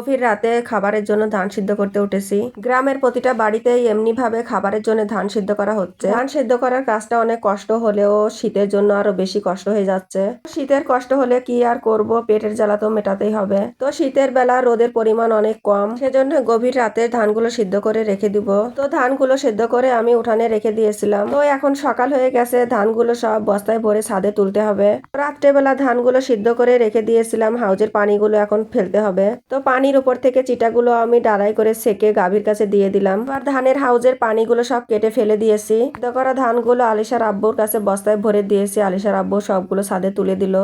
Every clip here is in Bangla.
গভীর রাতে খাবারের জন্য ধান সিদ্ধ করতে উঠেছি। গ্রামের প্রতিটা বাড়িতেই এমনি ভাবে খাবারের জন্য ধান সিদ্ধ করা হচ্ছে। ধান সিদ্ধ করার কাজটা অনেক কষ্ট হলেও শীতের জন্য আরও বেশি কষ্ট হয়ে যাচ্ছে। শীতের কষ্ট হলে কি আর করব? পেটের জ্বালা তো মেটাতেই হবে। তো শীতের বেলা রোদের পরিমাণ অনেক কম। সেজন্য গভীর রাতে ধানগুলো সিদ্ধ করে রেখে দিব। তো ধানগুলো সিদ্ধ করে আমি উঠানে রেখে দিয়েছিলাম। তো এখন সকাল হয়ে গেছে। ধানগুলো সব বস্তায় ভরে ছাদে তুলতে হবে। রাত্রেবেলা ধানগুলো সিদ্ধ করে রেখে দিয়েছিলাম। হাউজের পানিগুলো এখন ফেলতে হবে। তো পানির উপর থেকে চিটাগুলো আমি ডাড়াই করে সেকে গাভীর কাছে দিয়ে দিলাম। আর ধানের হাউজের পানিগুলো সব কেটে ফেলে দিয়েছি। করা ধানগুলো আলিশার আব্বুর কাছে বস্তায় ভরে দিয়েছি। আলিশার আব্বু সবগুলো ছাদে তুলে দিল।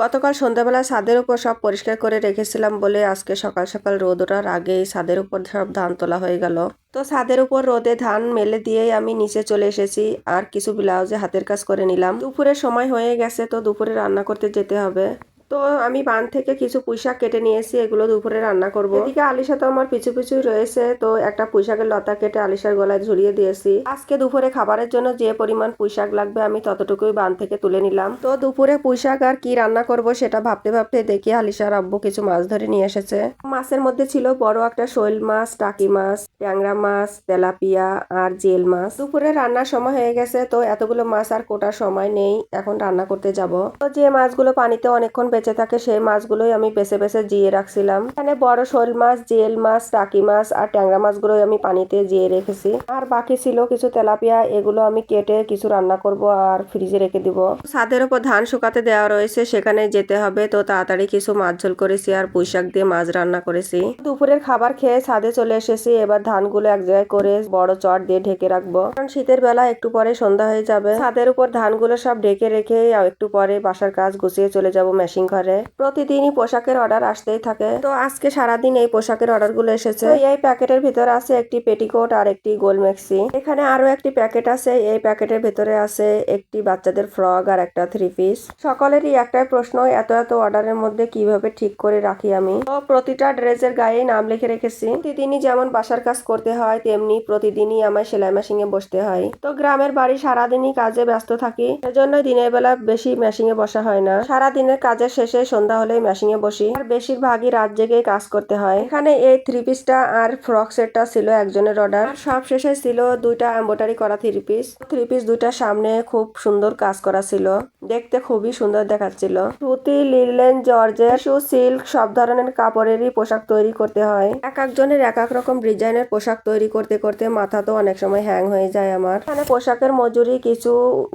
গতকাল সন্ধ্যাবেলা ছাদের উপর সব পরিষ্কার করে রেখেছিলাম বলে আজকে সকাল সকাল রোদ ওঠার আগেই ছাদের উপর সব ধান তোলা হয়ে গেল। তো ছাদের উপর রোদে ধান মেলে দিয়েই আমি নিচে চলে এসেছি। আর কিছু ব্লাউজে হাতের কাজ করে নিলাম। দুপুরের সময় হয়ে গেছে তো দুপুরে রান্না করতে যেতে হবে। তো আমি বান থেকে কিছু পুঁইশাক কেটে নিয়েছি এগুলো দুপুরে রান্না করব। এদিকে আলিশা তো আমার পিছু পিছু রয়েছে, তো একটা পুঁইশাকের লতা কেটে আলিশার গলায় ঝুলিয়ে দিয়েছি। আজকে দুপুরে খাবারের জন্য যে পরিমাণ পুঁইশাক লাগবে আমি ততটুকুই বান থেকে তুলে নিলাম। তো দুপুরে পুঁইশাক আর কি রান্না করব সেটা ভাবতে ভাবতে দেখি আলিশার আব্বু কিছু মাছ ধরে নিয়ে এসেছে। মাছের মধ্যে ছিল বড় একটা শৈল মাছ, টাকি মাছ, ট্যাংরা মাছ, তেলাপিয়া আর জেল মাছ। দুপুরে রান্নার সময় হয়ে গেছে, তো এতগুলো মাছ আর কোটার সময় নেই, এখন রান্না করতে যাব। তো যে মাছগুলো পানিতে অনেকক্ষণ বেঁচে থাকে সেই মাছগুলোই আমি বেছে বেছে জিয়ে রাখছিলাম। এখানে বড় শোল মাছ, জেল মাছ টাকি মাছ আর ট্যাংরা মাছগুলোই আমি পানিতে জিয়ে রেখেছি। আর বাকি ছিল কিছু তেলাপিয়া, এগুলো আমি কেটে কিছু রান্না করব আর ফ্রিজে রেখে দিব। ছাদের উপর ধান শুকাতে দেওয়া রয়েছে, সেখানে যেতে হবে। তো তাড়াতাড়ি কিছু মাছ ঝোল করেছি আর পুঁইশাক দিয়ে মাছ রান্না করেছি। দুপুরের খাবার খেয়ে ছাদে চলে এসেছি। এবার ধানগুলো এক জায়গায় করে বড় চট দিয়ে ঢেকে রাখব। কারণ শীতের বেলা একটু পরে সন্ধ্যা হয়ে যাবে। ছাদের উপর ধানগুলো সব ঢেকে রেখে একটু পরে বাসার কাজ গুছিয়ে চলে যাব মেশিন ঘরে। প্রতিদিনই পোশাকের অর্ডার আসতেই থাকে। তো আজকে সারাদিন এই পোশাকের অর্ডারগুলো এসেছে এই প্যাকেটের ভিতরে আছে একটি পেটিকোট আর একটি গোল মেক্সি। এখানে আরও একটি প্যাকেট আছে। এই প্যাকেটের ভিতরে আছে একটি বাচ্চাদের ফ্রক আর একটা থ্রি পিস। সকলেরই একটাই প্রশ্ন, এত এত অর্ডারের মধ্যে কীভাবে ঠিক করে রাখি আমি? তো প্রতিটা ড্রেসের গায়ে নাম লিখে রেখেছি। প্রতিদিনই যেমন বাসার কাজ করতে হয়, তেমনি প্রতিদিনই আমার সেলাই মেশিনে বসতে হয়। তো গ্রামের বাড়ি সারাদিনই কাজে ব্যস্ত থাকি। সেজন্য দিনের বেলা বেশি মেশিনে বসা হয় না। সারা দিনের কাজের শেষে সন্ধ্যা হলেই মেশিনে বসি। আর বেশিরভাগই রাত জেগে কাজ করতে হয়। এখানে এই থ্রি পিসটা আর ফ্রক সেটটা ছিল একজনের অর্ডার সব শেষে ছিল দুইটা এম্বোটারি করা থ্রি পিস থ্রি পিস দুইটার সামনে খুব সুন্দর কাজ করা ছিল। দেখতে খুবই সুন্দর দেখাচ্ছিল। সুতি লিলেন জর্জের শু সিল্ক সব ধরনের কাপড়েরই পোশাক তৈরি করতে হয়। এক একজনের এক এক রকম ডিজাইনের পোশাক তৈরি করতে করতে মাথা তো অনেক সময় হ্যাং হয়ে যায় আমার। এখানে পোশাকের মজুরি কিছু,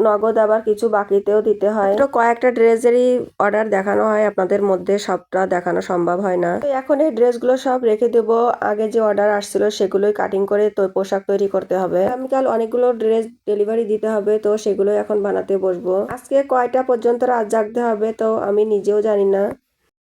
নগদ আবার কিছু বাকিতেও দিতে হয়। কয়েকটা ড্রেসেরই অর্ডার দেখানো হয়, আপনাদের মধ্যে সবটা দেখানো সম্ভব হয় না। তো এখন এই ড্রেসগুলো সব রেখে দেব। আগে যে অর্ডার আসছিল সেগুলোই কাটিং করে তো পোশাক তৈরি করতে হবে। আমি কাল অনেকগুলো ড্রেস ডেলিভারি দিতে হবে, তো সেগুলো এখন বানাতে বসবো। আজকে কয়টা পর্যন্ত রাত জাগতে হবে তো আমি নিজেও জানি না।